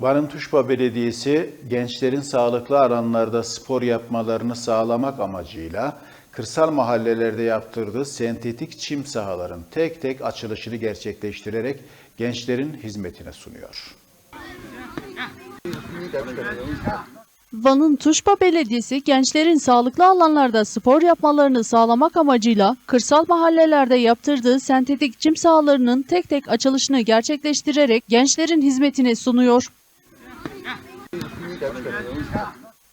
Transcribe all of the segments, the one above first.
Van'ın Tuşba Belediyesi gençlerin sağlıklı alanlarda spor yapmalarını sağlamak amacıyla kırsal mahallelerde yaptırdığı sentetik çim sahaların tek tek açılışını gerçekleştirerek gençlerin hizmetine sunuyor. Van'ın Tuşba Belediyesi gençlerin sağlıklı alanlarda spor yapmalarını sağlamak amacıyla kırsal mahallelerde yaptırdığı sentetik çim sahalarının tek tek açılışını gerçekleştirerek gençlerin hizmetine sunuyor.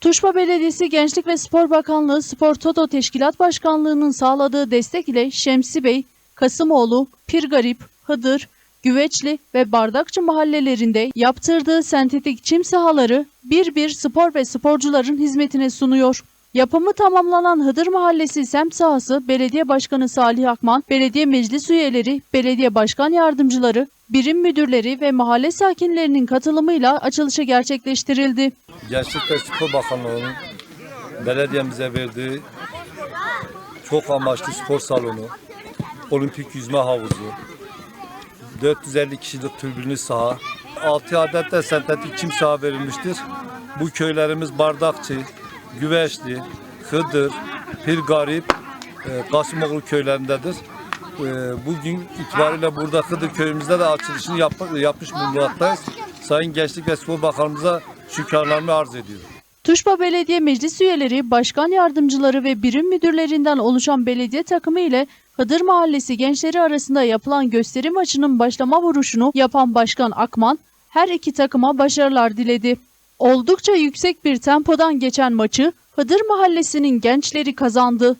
Tuşba Belediyesi Gençlik ve Spor Bakanlığı Spor Toto Teşkilat Başkanlığı'nın sağladığı destek ile Şemsi Bey, Kasımoğlu, Pirgarip, Hıdır, Güveçli ve Bardakçı mahallelerinde yaptırdığı sentetik çim sahaları bir bir spor ve sporcuların hizmetine sunuyor. Yapımı tamamlanan Hıdır Mahallesi semt sahası Belediye Başkanı Salih Akman, belediye meclis üyeleri, belediye başkan yardımcıları, birim müdürleri ve mahalle sakinlerinin katılımıyla açılışı gerçekleştirildi. Gençlik ve Spor Bakanlığı'nın belediyemize verdiği çok amaçlı spor salonu, olimpik yüzme havuzu, 450 kişilik türbünlü saha, 6 adet de sentetik çim saha verilmiştir. Bu köylerimiz Bardakçı, Güveçli, Hıdır, Pirgarip, e, Kasımoğlu köylerindedir. E, Bugün itibariyle burada Hıdır köyümüzde de açılışını yap, yapmış bulunmaktayız. Sayın Gençlik ve Spor Bakanımıza şükranlarımı arz ediyorum. Tuşba Belediye Meclis üyeleri, başkan yardımcıları ve birim müdürlerinden oluşan belediye takımı ile Hıdır Mahallesi gençleri arasında yapılan gösteri maçının başlama vuruşunu yapan Başkan Akman, her iki takıma başarılar diledi. Oldukça yüksek bir tempodan geçen maçı Hıdır Mahallesi'nin gençleri kazandı.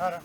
Ara.